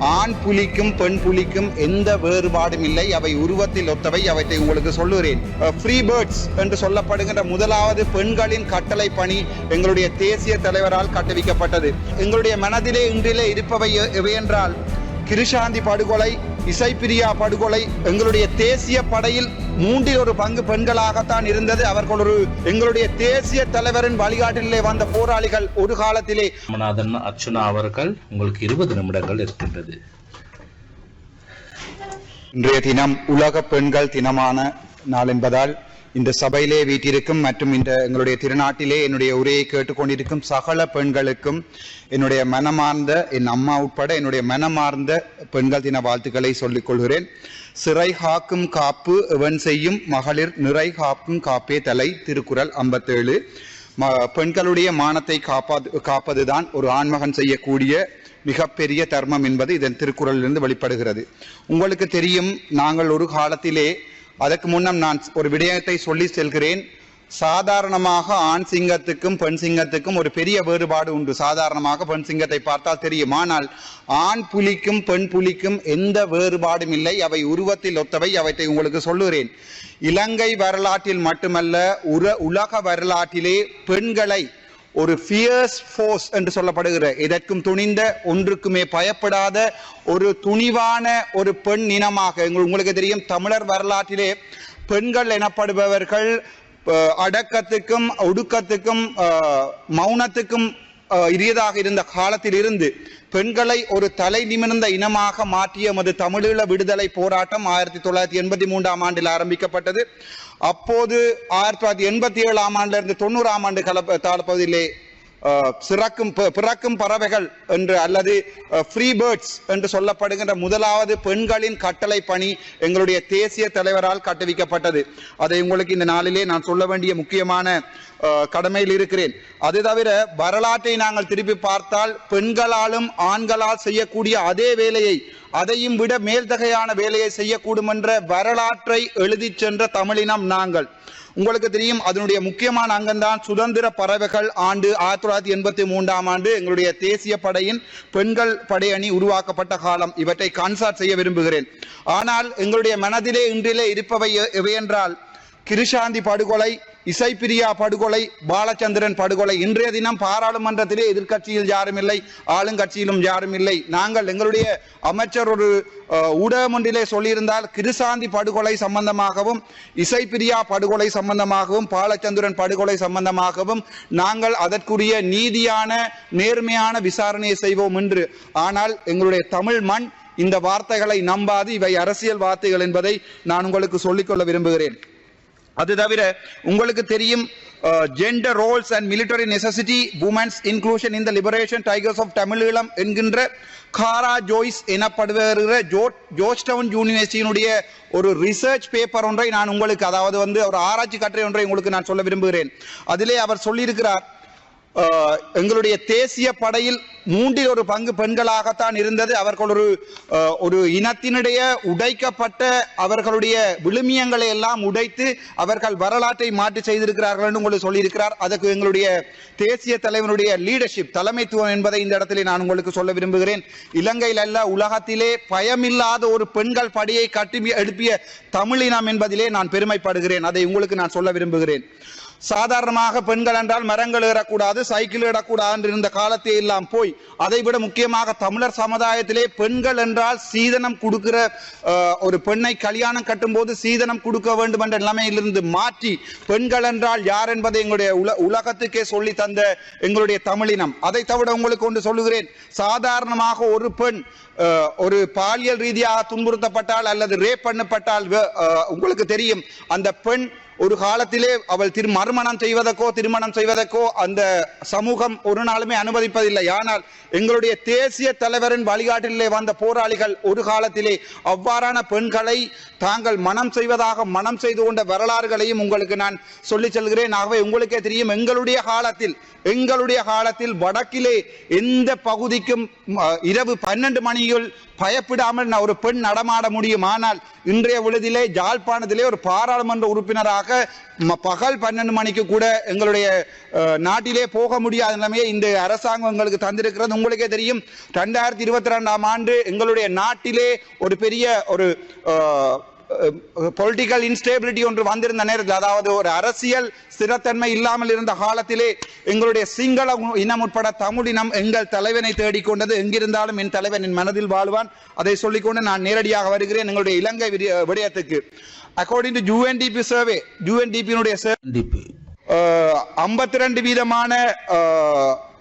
ஆண் புலிக்கும் பெண் புலிக்கும் எந்த வேறுபாடும் இல்லை. அவை உருவத்தில் ஒத்தவை. அவற்றை உங்களுக்கு சொல்லுகிறேன். ஃப்ரீ பேர்ட்ஸ் என்று சொல்லப்படுகின்ற முதலாவது பெண்களின் கட்டளை பணி எங்களுடைய தேசிய தலைவரால் கட்டுவிக்கப்பட்டது. எங்களுடைய மனதிலே இன்றிலே இருப்பவை எ- எவையென்றால் கிருஷாந்தி படுகொலை இசைப்பிரியா படுகொலை எங்களுடைய தேசிய படையில் மூன்றில் ஒரு பங்கு பெண்களாகத்தான் இருந்தது. அவர்கள் ஒரு எங்களுடைய தேசிய தலைவரின் வழிகாட்டிலே வந்த போராளிகள் ஒரு காலத்திலே. ராமநாதன் அர்ச்சுனா அவர்கள் உங்களுக்கு இருபது நிமிடங்கள் இருக்கின்றது. இன்றைய தினம் உலக பெண்கள் தினமான நாள் என்பதால் இந்த சபையிலே வீட்டிருக்கும் மற்றும் இந்த எங்களுடைய திருநாட்டிலே என்னுடைய உரையை கேட்டுக்கொண்டிருக்கும் சகல பெண்களுக்கும் என்னுடைய மனமார்ந்த என் அம்மா உட்பட என்னுடைய மனமார்ந்த பெண்கள் தின வாழ்த்துக்களை சொல்லிக் கொள்கிறேன். சிறை காக்கும் காப்பு எவன் செய்யும்? மகளிர் நிறை காக்கும் காப்பே தலை. திருக்குறள் ஐம்பத்தேழு. ம- பெண்களுடைய மானத்தை காப்பாது காப்பதுதான் ஒரு ஆண்மகன் செய்யக்கூடிய மிகப்பெரிய தர்மம் என்பது இதன் திருக்குறளிலிருந்து வெளிப்படுகிறது. உங்களுக்கு தெரியும் நாங்கள் ஒரு காலத்திலே அதற்கு முன்னம் நான் ஒரு விடயத்தை சொல்லி செல்கிறேன். சாதாரணமாக ஆண் சிங்கத்துக்கும் பெண் சிங்கத்துக்கும் ஒரு பெரிய வேறுபாடு உண்டு. சாதாரணமாக பெண் சிங்கத்தை பார்த்தால் தெரியும். ஆனால் ஆண் புலிக்கும் பெண் புலிக்கும் எந்த வேறுபாடும் இல்லை. அவை உருவத்தில் ஒத்தவை. அவற்றை உங்களுக்கு சொல்லுகிறேன். இலங்கை வரலாற்றில் மட்டுமல்ல உர உலக வரலாற்றிலே பெண்களை ஒரு ஃபியர்ஸ் ஃபோர்ஸ் என்று சொல்லப்படுகிற இதற்கும் துணிந்த ஒன்றுக்குமே பயப்படாத ஒரு துணிவான ஒரு பெண் இனமாக எங்கள் உங்களுக்கு தெரியும் தமிழர் வரலாற்றிலே பெண்கள் எனப்படுபவர்கள் அடக்கத்துக்கும் ஒடுக்கத்துக்கும் மௌனத்துக்கும் இரியதாக இருந்த காலத்தில் இருந்து பெண்களை ஒரு தலை நிமிர்ந்த இனமாக மாற்றிய எமது தமிழீழ விடுதலை போராட்டம் ஆயிரத்தி தொள்ளாயிரத்தி எண்பத்தி மூன்றாம் ஆண்டில் ஆரம்பிக்கப்பட்டது. அப்போது ஆயிரத்தி தொள்ளாயிரத்தி எண்பத்தி ஏழாம் ஆண்டிலிருந்து தொண்ணூறாம் ஆண்டு கலப்ப காலப்பகுதியிலே சிறக்கும் பிறக்கும் பறவைகள் என்று அல்லது ஃப்ரீ பேர்ட்ஸ் என்று சொல்லப்படுகின்ற முதலாவது பெண்களின் கட்டளை பணி எங்களுடைய தேசிய தலைவரால் கட்டுவிக்கப்பட்டது. அதை உங்களுக்கு இந்த நாளிலே நான் சொல்ல வேண்டிய முக்கியமான கடமையில் இருக்கிறேன். அது தவிர வரலாற்றை நாங்கள் திருப்பி பார்த்தால் பெண்களாலும் ஆண்களால் செய்யக்கூடிய அதே வேலையை அதையும் விட மேல்தகையான வேலையை செய்யக்கூடும் என்ற வரலாற்றை எழுதிச் சென்ற தமிழினம் நாங்கள். உங்களுக்கு தெரியும் அதனுடைய முக்கியமான அங்கம்தான் சுதந்திர பறவைகள் ஆண்டு ஆயிரத்தி தொள்ளாயிரத்தி எண்பத்தி மூன்றாம் ஆண்டு எங்களுடைய தேசிய படையின் பெண்கள் படையணி உருவாக்கப்பட்ட காலம். இவற்றை கான்சார்ட் செய்ய விரும்புகிறேன். ஆனால் எங்களுடைய மனதிலே இன்றிலே இருப்பவை எவையென்றால் கிருஷாந்தி படுகொலை இசைப்பிரியா படுகொலை பாலச்சந்திரன் படுகொலை. இன்றைய தினம் பாராளுமன்றத்திலே எதிர்க்கட்சியில் யாரும் இல்லை ஆளுங்கட்சியிலும் யாரும் இல்லை நாங்கள் எங்களுடைய அமைச்சர் ஒரு ஊடகம் ஒன்றிலே சொல்லியிருந்தால் கிருசாந்தி படுகொலை சம்பந்தமாகவும் இசைப்பிரியா படுகொலை சம்பந்தமாகவும் பாலச்சந்திரன் படுகொலை சம்பந்தமாகவும் நாங்கள் அதற்குரிய நீதியான நேர்மையான விசாரணையை செய்வோம் என்று. ஆனால் எங்களுடைய தமிழ் மண் இந்த வார்த்தைகளை நம்பாது. இவை அரசியல் வார்த்தைகள் என்பதை நான் உங்களுக்கு சொல்லிக்கொள்ள விரும்புகிறேன். அது தவிர உங்களுக்கு தெரியும் gender roles and military necessity women's inclusion in the liberation tigers of Tamil Eelam என்கின்ற காரா ஜோய்ஸ் எனப்படுகிற ஜோ ஜோர்ஜ் டவுன் யூனிவர்சிட்டியினுடைய ஒரு ரிசர்ச் பேப்பர் ஒன்றை நான் உங்களுக்கு அதாவது வந்து ஒரு ஆராய்ச்சி கட்டுரை ஒன்றை உங்களுக்கு நான் சொல்ல விரும்புகிறேன். அதிலே அவர் சொல்லியிருக்கிறார் எங்களுடைய தேசிய படையில் மூன்றில் ஒரு பங்கு பெண்களாகத்தான் இருந்தது. அவர்கள் ஒரு ஒரு இனத்தினுடைய உடைக்கப்பட்ட அவர்களுடைய விழுமியங்களை எல்லாம் உடைத்து அவர்கள் வரலாற்றை மாற்றி செய்திருக்கிறார்கள் என்று உங்களுக்கு சொல்லியிருக்கிறார். அதற்கு எங்களுடைய தேசிய தலைவனுடைய லீடர்ஷிப் தலைமைத்துவம் என்பதை இந்த இடத்திலே நான் உங்களுக்கு சொல்ல விரும்புகிறேன். இலங்கையில் அல்ல உலகத்திலே பயமில்லாத ஒரு பெண்கள் படையை கட்டி எழுப்பிய தமிழினம் என்பதிலே நான் பெருமைப்படுகிறேன். அதை உங்களுக்கு நான் சொல்ல விரும்புகிறேன். சாதாரணமாக பெண்கள் என்றால் மரங்கள் ஏறக்கூடாது சைக்கிள் ஏறக்கூடாது என்று இருந்த காலத்தை எல்லாம் போய் அதை விட முக்கியமாக தமிழர் சமுதாயத்திலே பெண்கள் என்றால் சீதனம் கொடுக்கிற ஒரு பெண்ணை கல்யாணம் கட்டும்போது சீதனம் கொடுக்க வேண்டும் என்ற நிலைமையிலிருந்து மாற்றி பெண்கள் என்றால் யார் என்பதை எங்களுடைய உல உலகத்துக்கே சொல்லி தந்த எங்களுடைய தமிழினம். அதை தவிர உங்களுக்கு ஒன்று சொல்லுகிறேன். சாதாரணமாக ஒரு பெண் ஒரு பாலியல் ரீதியாக துன்புறுத்தப்பட்டால் அல்லது ரேப் பண்ணப்பட்டால் உங்களுக்கு தெரியும் அந்த பெண் ஒரு காலத்திலே அவள் திரு மறுமணம் செய்வதற்கோ திருமணம் செய்வதற்கோ அந்த சமூகம் ஒரு நாளுமே அனுமதிப்பதில்லை. ஆனால் எங்களுடைய தேசிய தலைவரின் வழிகாட்டிலே வந்த போராளிகள் ஒரு காலத்திலே அவ்வாறான பெண்களை தாங்கள் மனம் செய்வதாக மனம் செய்து கொண்ட வரலாறுகளையும் உங்களுக்கு நான் சொல்லி செல்கிறேன். ஆகவே உங்களுக்கே தெரியும் எங்களுடைய காலத்தில் எங்களுடைய காலத்தில் வடக்கிலே எந்த பகுதிக்கும் இரவு பன்னெண்டு மணியில் பயப்படாமல் ஒரு பெண் நடமாட முடியும். ஆனால் இன்றைய விழுதிலே ஜாழ்ப்பாணத்திலே ஒரு பாராளுமன்ற உறுப்பினராக காரணமாக ம- பகல் பன்னெண்டு மணிக்கு கூட எங்களுடைய நாட்டிலே போக முடியாத நிலைமையை இந்த அரசாங்கம் எங்களுக்கு தந்திருக்கிறது. உங்களுக்கே தெரியும் ரெண்டாயிரத்தி இருபத்தி ரெண்டாம் ஆண்டு எங்களுடைய நாட்டிலே ஒரு பெரிய ஒரு பொலிட்டிக்கல் இன்ஸ்டேபிலிட்டி ஒன்று வந்திருந்த நேரத்தில் அதாவது ஒரு அரசியல் ஸ்திரத்தன்மை இல்லாமல் இருந்த காலத்திலே எங்களுடைய சிங்கள இனம் உட்பட தமிழ் இனம் எங்கள் தலைவனை தேடிக்கொண்டது எங்கிருந்தாலும் என் தலைவன் என் மனதில் வாழ்வான். அதை சொல்லிக்கொண்டு நான் நேரடியாக வருகிறேன் எங்களுடைய இலங்கை விடய- விடயத்துக்கு. அக்கார்டிங் டு யூஎன்டிபி சர்வே யூஎன்டிபியினுடைய கண்டிப்பு ஐம்பத்தி ரெண்டு வீதமான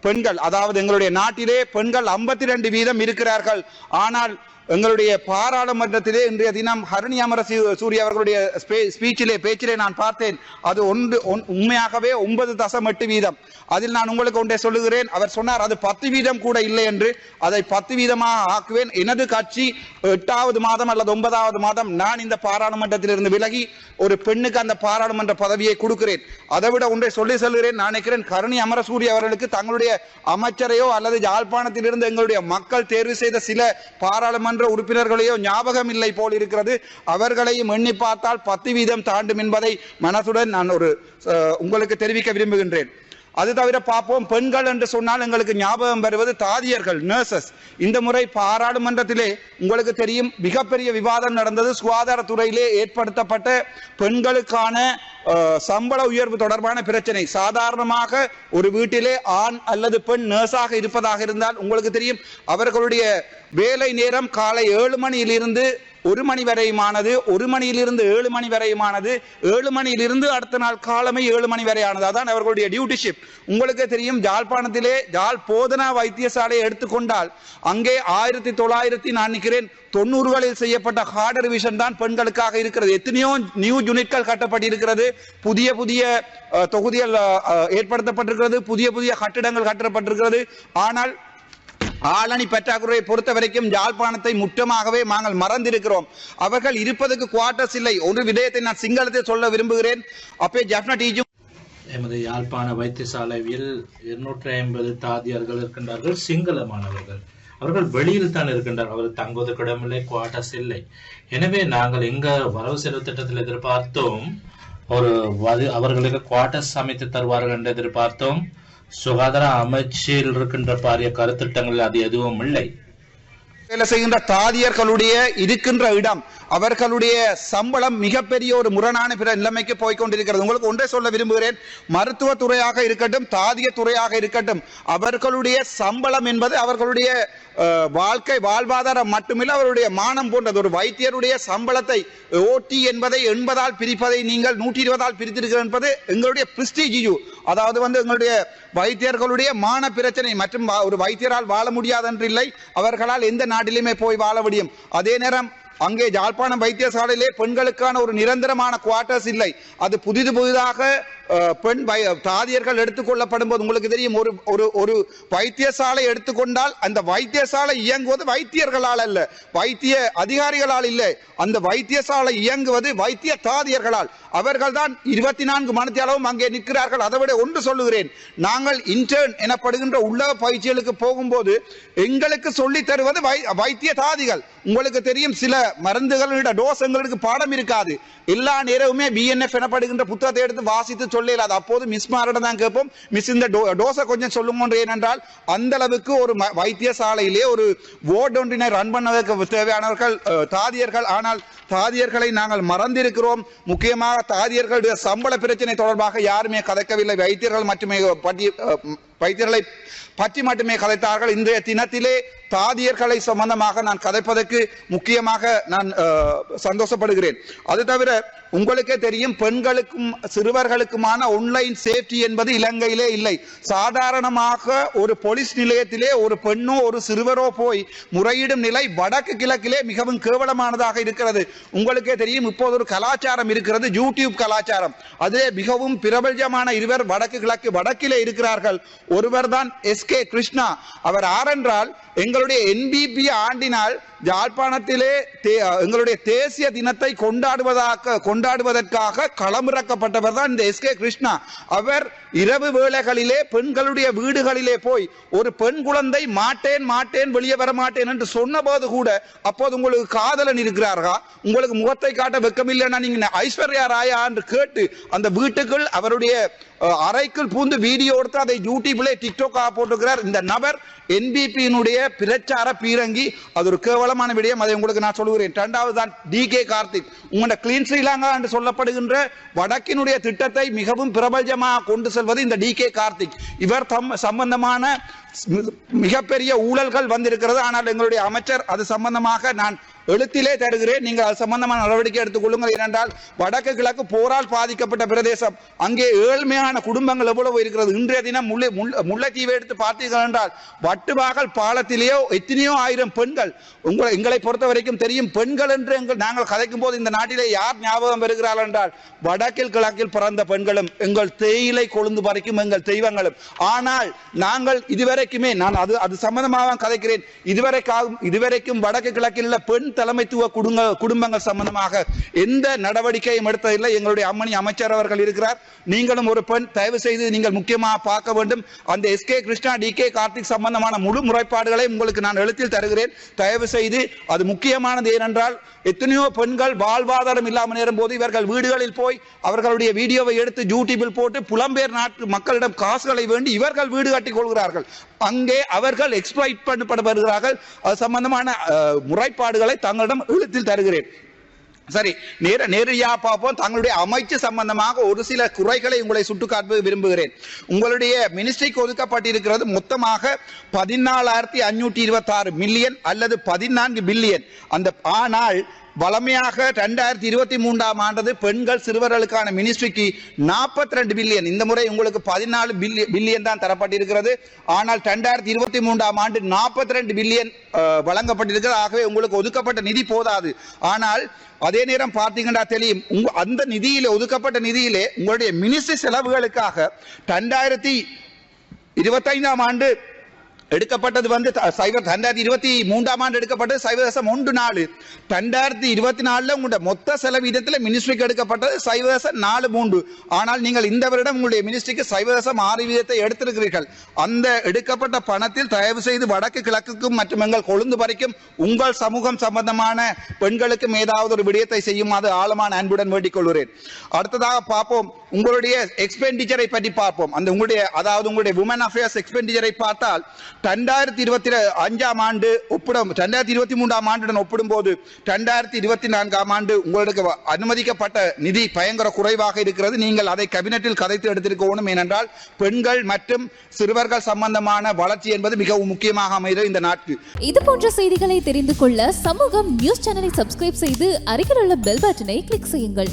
பெண்கள் அதாவது எங்களுடைய நாட்டிலே பெண்கள் ஐம்பத்தி ரெண்டு வீதம் இருக்கிறார்கள். ஆனால் எங்களுடைய பாராளுமன்றத்திலே இன்றைய தினம் ஹரணி அமர சூ- சூரிய அவர்களுடைய ஸ்பே- ஸ்பீச்சிலே பேச்சிலே நான் பார்த்தேன். அது ஒன்று உண்மையாகவே ஒன்பது தசம் எட்டு வீதம். அதில் நான் உங்களுக்கு ஒன்றை சொல்லுகிறேன். அவர் சொன்னார் அது பத்து வீதம் கூட இல்லை என்று. அதை பத்து வீதமாக ஆக்குவேன். எனது கட்சி எட்டாவது மாதம் அல்லது ஒன்பதாவது மாதம் நான் இந்த பாராளுமன்றத்திலிருந்து விலகி ஒரு பெண்ணுக்கு அந்த பாராளுமன்ற பதவியை கொடுக்கிறேன். அதை விட ஒன்றை சொல்லி சொல்கிறேன். நான் நினைக்கிறேன் கருணி அமரசூரி அவர்களுக்கு தங்களுடைய அமைச்சரையோ அல்லது யாழ்ப்பாணத்திலிருந்து எங்களுடைய மக்கள் தேர்வு செய்த சில பாராளுமன்ற உறுப்பினர்களையோ ஞாபகம் இல்லை போல் இருக்கிறது. அவர்களையும் எண்ணி பார்த்தால் பத்து வீதம் தாண்டும் என்பதை மனசுடன் நான் ஒரு உங்களுக்கு தெரிவிக்க விரும்புகின்றேன். அது தவிர பார்ப்போம் பெண்கள் என்று சொன்னால் எங்களுக்கு ஞாபகம் வருவது தாதியர்கள் நர்சஸ் இந்த முறை பாராளுமன்றத்திலே உங்களுக்கு தெரியும் மிகப்பெரிய விவாதம் நடந்தது. சுகாதாரத்துறையிலே ஏற்படுத்தப்பட்ட பெண்களுக்கான சம்பள உயர்வு தொடர்பான பிரச்சனை. சாதாரணமாக ஒரு வீட்டிலே ஆண் அல்லது பெண் நர்ஸாக இருப்பதாக இருந்தால் உங்களுக்கு தெரியும் அவர்களுடைய வேலை நேரம் காலை ஏழு மணியிலிருந்து ஒரு மணி வரையுமானது ஒரு மணியிலிருந்து ஏழு மணி வரையுமானது ஏழு மணியிலிருந்து அடுத்த நாள் காலமே ஏழு மணி வரையானது. அதான் அவர்களுடைய டியூட்டிஷிப். உங்களுக்கு தெரியும் ஜாழ்ப்பாணத்திலே ஜாழ் போதனா வைத்தியசாலையை எடுத்துக்கொண்டால் அங்கே ஆயிரத்தி தொள்ளாயிரத்தி நான் நிற்கிறேன் தொண்ணூறுகளில் செய்யப்பட்ட ஹார்ட் ரிவிஷன் தான் பெண்களுக்காக இருக்கிறது. எத்தனையோ நியூ யூனிட்கள் கட்டப்பட்டிருக்கிறது. புதிய புதிய தொகுதிகள் ஏற்படுத்தப்பட்டிருக்கிறது. புதிய புதிய கட்டிடங்கள் கட்டப்பட்டிருக்கிறது. ஆனால் ஆளணி பற்றாக்குறையை பொறுத்த வரைக்கும் யாழ்ப்பாணத்தை முற்றமாகவே நாங்கள் மறந்திருக்கிறோம். அவர்கள் இருப்பதற்கு குவார்டர்ஸ் இல்லை. ஒரு விடயத்தை நான் சிங்களத்தில் சொல்ல விரும்புகிறேன். அப்பே ஜப்னா எமது யாழ்ப்பாண வைத்தியசாலையில் இருநூற்றி ஐம்பது தாதியர்கள் இருக்கின்றார்கள் சிங்கள மாணவர்கள். அவர்கள் வெளியில் தான் இருக்கின்றார். அவர் தங்குவதற்கு இடமில்லை குவார்டர்ஸ் இல்லை. எனவே நாங்கள் எங்க வரவு செலவு திட்டத்தில் எதிர்பார்த்தோம் ஒரு அவர்களுக்கு குவார்டர்ஸ் அமைத்து தருவார்கள் என்று எதிர்பார்த்தோம். சுகாதார அமைச்சில் இருக்கின்ற பாரிய கருத்திட்டங்களில் அது எதுவும் இல்லை. வேலை செய்கின்ற தாதியர்களுடைய இருக்கின்ற இடம் அவர்களுடைய சம்பளம் மிகப்பெரிய ஒரு முரணான பிற நிலைமைக்கு போய்க்கொண்டிருக்கிறது. உங்களுக்கு ஒன்றை சொல்ல விரும்புகிறேன் மருத்துவ துறையாக இருக்கட்டும் தாதிய துறையாக இருக்கட்டும் அவர்களுடைய சம்பளம் என்பது அவர்களுடைய அஹ், வாழ்க்கை வாழ்வாதாரம் மட்டுமில்லை அவருடைய மானம் போன்றது. ஒரு வைத்தியருடைய சம்பளத்தை ஓட்டி என்பதை எண்பதால் பிரிப்பதை நீங்கள் நூற்றி இருபதால் பிரித்திருக்கிறது என்பது எங்களுடைய பிரிஸ்டிஜியு அதாவது வந்து எங்களுடைய வைத்தியர்களுடைய மான பிரச்சனை மற்றும் வா- ஒரு வைத்தியரால் வாழ முடியாதென்றில்லை அவர்களால் எந்த நாட்டிலுமே போய் வாழ முடியும். அதே நேரம் அங்கே யாழ்ப்பாணம் வைத்தியசாலையிலே பெண்களுக்கான ஒரு நிரந்தரமான குவார்டர்ஸ் இல்லை. அது புதிது புதிதாக பெண் வை- தாதியர்கள் எடுத்துக்கொள்ளப்படும் போது உங்களுக்கு தெரியும் ஒரு ஒரு ஒரு வைத்தியசாலை எடுத்துக்கொண்டால் அந்த வைத்தியசாலை இயங்குவது வைத்தியர்களால் அல்ல. வைத்திய அதிகாரிகளால் இல்லை. அந்த வைத்தியசாலை இயங்குவது வைத்திய தாதியர்களால். அவர்கள்தான் இருபத்தி நான்கு மணித்தியாலவும் அங்கே நிற்கிறார்கள். அதை விட ஒன்று சொல்லுகிறேன். நாங்கள் இன்டர்ன் எனப்படுகின்ற உள்ளக பயிற்சிகளுக்கு போகும்போது எங்களுக்கு சொல்லித் தருவது வை- வைத்திய தாதிகள். உங்களுக்கு தெரியும் சில மருந்துகளோட டோஸ் எங்களுக்கு பாடம் இருக்காது. எல்லா நேரமுமே பிஎன்எஃப் எனப்படுகின்ற புத்தகத்தை எடுத்து வாசித்து சொல்ல இயலாது அப்போது மிஸ் மாரிடம் தான் கேட்போம். மிஸ் இந்த டோ- டோஸை கொஞ்சம் சொல்லுங்கன்ற ஏனென்றால் அந்த அளவுக்கு ஒரு வைத்தியசாலையிலே ஒரு வார்டு ஒன்றினை ரன் பண்ணதற்கு தேவையானவர்கள் தாதியர்கள். ஆனால் தாதியர்களை நாங்கள் மறந்திருக்கிறோம். முக்கியமாக தாதியர்களுடைய சம்பள பிரச்சனை தொடர்பாக யாருமே கதைக்கவில்லை. வைத்தியர்கள் மட்டுமே பற்றி வைத்தியர்களை பற்றி மட்டுமே கதைத்தார்கள். இன்றைய தினத்திலே தாதியர்களை சம்பந்தமாக நான் கதைப்பதற்கு முக்கியமாக நான் சந்தோஷப்படுகிறேன். அது தவிர உங்களுக்கே தெரியும் பெண்களுக்கும் சிறுவர்களுக்குமான ஒன்லைன் சேஃப்டி என்பது இலங்கையிலே இல்லை. சாதாரணமாக ஒரு போலீஸ் நிலையத்திலே ஒரு பெண்ணோ ஒரு சிறுவரோ போய் முறையிடும் நிலை வடக்கு கிழக்கிலே மிகவும் கேவலமானதாக இருக்கிறது. உங்களுக்கே தெரியும் இப்போது ஒரு கலாச்சாரம் இருக்கிறது யூடியூப் கலாச்சாரம். அதிலே மிகவும் பிரபல்யமான இருவர் வடக்கு கிழக்கு வடக்கிலே இருக்கிறார்கள். ஒருவர் தான் எஸ் கே கிருஷ்ணா. அவர் ஆரென்றால் எங்களுடைய என்பிபி ஆண்டினால் யாழ்ப்பாணத்திலே தே- எங்களுடைய தேசிய தினத்தை கொண்டாடுவதாக கொண்டாடுவதற்காக களமிறக்கப்பட்டவர் தான் இந்த எஸ் கே கிருஷ்ணா. அவர் இரவு வேளைகளிலே பெண்களுடைய வீடுகளிலே போய் ஒரு பெண் குழந்தை மாட்டேன் மாட்டேன் வெளியே வர மாட்டேன் என்று சொன்னபோது கூட அப்போது உங்களுக்கு காதலன் இருக்கிறார்களா? உங்களுக்கு முகத்தை காட்ட வெக்கமில்லைன்னா நீங்க ஐஸ்வர்யா ராயா என்று கேட்டு அந்த வீட்டுக்குள் அவருடைய அறைக்குள் பூந்து வீடியோ எடுத்து அதை யூடியூப்ல டிக்டாக் போட்டுக்கிறார் இந்த நபர் என்பிபியினுடைய பிரச்சார பீரங்கி. அது ஒரு கேவலமான விடயம். அதை உங்களுக்கு நான் சொல்கிறேன் இரண்டாவது தான் டி கே கார்த்திக். உங்களோட கிளீன் ஸ்ரீலங்கா என்று சொல்லப்படுகின்ற வடக்கினுடைய திட்டத்தை மிகவும் பிரபலமாக கொண்டு செல்வது இந்த டி கே கார்த்திக். இவர் தம் சம்பந்தமான மிகப்பெரிய ஊழல்கள் வந்திருக்கிறது. ஆனால் எங்களுடைய அமைச்சர் அது சம்பந்தமாக நான் எழுத்திலே தருகிறேன். நீங்கள் அது சம்பந்தமான நடவடிக்கை எடுத்துக் கொள்ளுங்கள். ஏனென்றால் வடக்கு கிழக்கு போரால் பாதிக்கப்பட்ட பிரதேசம். அங்கே ஏழ்மையான குடும்பங்கள் எவ்வளவு இருக்கிறது? இன்றைய தினம் முல்லை முல்லை- முல்லைத்தீவை எடுத்து பார்த்தீர்கள் என்றால் வட்டுவாகல் பாலத்திலேயோ எத்தனையோ ஆயிரம் பெண்கள் உங்களை எங்களை பொறுத்த வரைக்கும் தெரியும் பெண்கள் என்று எங்கள் நாங்கள் கதைக்கும் போது இந்த நாட்டிலே யார் ஞாபகம் வருகிறார்கள் என்றால் வடக்கில் கிழக்கில் பிறந்த பெண்களும் எங்கள் தேயிலை கொழுந்து பறிக்கும் எங்கள் தெய்வங்களும். ஆனால் நாங்கள் இதுவரைக்குமே நான் அது அது சம்பந்தமாக கதைக்கிறேன். இதுவரைக்காகும் இதுவரைக்கும் வடக்கு கிழக்கில் உள்ள பெண் தலைமைத்துவ குடும்ப குடும்பங்கள் சம்பந்தமாக எந்த நடவடிக்கையும் எடுத்ததில்லை. எங்களுடைய அம்மணி அமைச்சர் அவர்கள் இருக்கிறார். நீங்களும் ஒரு பெண் தயவு செய்து நீங்கள் முக்கியமாக பார்க்க வேண்டும். அந்த S K Krishna D K Karthik சம்பந்தமான முழு முறைப்பாடுகளை உங்களுக்கு நான் எழுத்தில் தருகிறேன். தயவு செய்து அது முக்கியமானது ஏனென்றால் எத்தனையோ பெண்கள் வாழ்வாதாரம் இல்லாமல் நேரும் போது இவர்கள் வீடுகளில் போய் அவர்களுடைய வீடியோவை எடுத்து யூடியூபில் போட்டு புலம்பெயர் நாட்டு மக்களிடம் காசுகளை வேண்டி இவர்கள் வீடு கட்டிக் கொள்கிறார்கள். அங்கே அவர்கள் எக்ஸ்பிளைட் பண்ணப்படுகிறார்கள் அது சம்பந்தமான முறைப்பாடுகளை தங்களிடம் எழுத்தில் தருகிறேன். சரி நேர நேரடியா பார்ப்போம். தங்களுடைய அமைச்சு சம்பந்தமாக ஒரு சில குறைகளை உங்களை சுட்டுக்காட்ட விரும்புகிறேன். உங்களுடைய மினிஸ்ட்ரிக்கு ஒதுக்கப்பட்டிருக்கிறது மொத்தமாக பதினாலாயிரத்தி அஞ்சூற்றி இருபத்தாறு மில்லியன் அல்லது பதினான்கு பில்லியன் அந்த ஆனால் வளமையாக ரெண்டாயிரத்தி இருபத்தி மூன்றாம் ஆண்டது பெண்கள் சிறுவர்களுக்கான மினிஸ்ட்ரிக்கு நாற்பத்தி ரெண்டு பில்லியன் இந்த முறை உங்களுக்கு பதினாலு பில்லியன் தான் தரப்பட்டிருக்கிறது. ஆனால் ரெண்டாயிரத்தி இருபத்தி மூன்றாம் ஆண்டு நாற்பத்தி ரெண்டு பில்லியன் வழங்கப்பட்டிருக்கிறது. ஆகவே உங்களுக்கு ஒதுக்கப்பட்ட நிதி போதாது. ஆனால் அதே நேரம் பார்த்தீங்கன்னா தெரியும் உங்க அந்த நிதியிலே ஒதுக்கப்பட்ட நிதியிலே உங்களுடைய மினிஸ்ட்ரி செலவுகளுக்காக ரெண்டாயிரத்தி இருபத்தைந்தாம் ஆண்டு எடுக்கப்பட்டது வந்து த- சைபர் ரெண்டாயிரத்தி இருபத்தி மூன்றாம் ஆண்டு எடுக்கப்பட்டது சைபர் தசம் ஒன்று நாலு. ரெண்டாயிரத்தி இருபத்தி நாலுல உங்களுடைய மொத்த செலவீதத்தில் மினிஸ்ட்ரிக்கு எடுக்கப்பட்டது சைபர் தசம் நாலு மூன்று. ஆனால் நீங்கள் இந்த வருடம் உங்களுடைய மினிஸ்ட்ரிக்கு சைபர் தசம் ஆறு வீதத்தை எடுத்திருக்கிறீர்கள். அந்த எடுக்கப்பட்ட பணத்தில் தயவு செய்து வடக்கு கிழக்குக்கும் மற்றும் எங்கள் கொழுந்து வரைக்கும் உங்கள் சமூகம் சம்பந்தமான பெண்களுக்கும் ஏதாவது ஒரு விடயத்தை செய்யுமாறு ஆழமான அன்புடன் வேண்டிக் கொள்கிறேன். அடுத்ததாக பார்ப்போம். உங்களுடைய எக்ஸ்பெண்டிச்சரை பற்றி பார்ப்போம். அந்த உங்களுடைய அதாவது உங்களுடைய உமன் அஃபேர்ஸ் எக்ஸ்பெண்டிச்சரை பார்த்தால் ரெண்டாயிரத்தி இருபத்தி அஞ்சாம் ஆண்டு ஒப்பிடும் ரெண்டாயிரத்தி இருபத்தி மூன்றாம் ஆண்டுடன் ஒப்பிடும்போது ரெண்டாயிரத்தி இருபத்தி நான்காம் ஆண்டு உங்களுக்கு அனுமதிக்கப்பட்ட நிதி பயங்கர குறைவாக இருக்கிறது. நீங்கள் அதை கபினட்டில் கதைத்து எடுத்திருக்கணும். ஏனென்றால் பெண்கள் மற்றும் சிறுவர்கள் சம்பந்தமான வளர்ச்சி என்பது மிகவும் முக்கியமாக அமைகிறது இந்த நாட்டுக்கு இது போன்ற செய்திகளை தெரிந்து கொள்ள சமூகம் நியூஸ் சேனலை சப்ஸ்கிரைப் செய்து அருகில் உள்ள பெல் பட்டனை கிளிக் செய்யுங்கள்.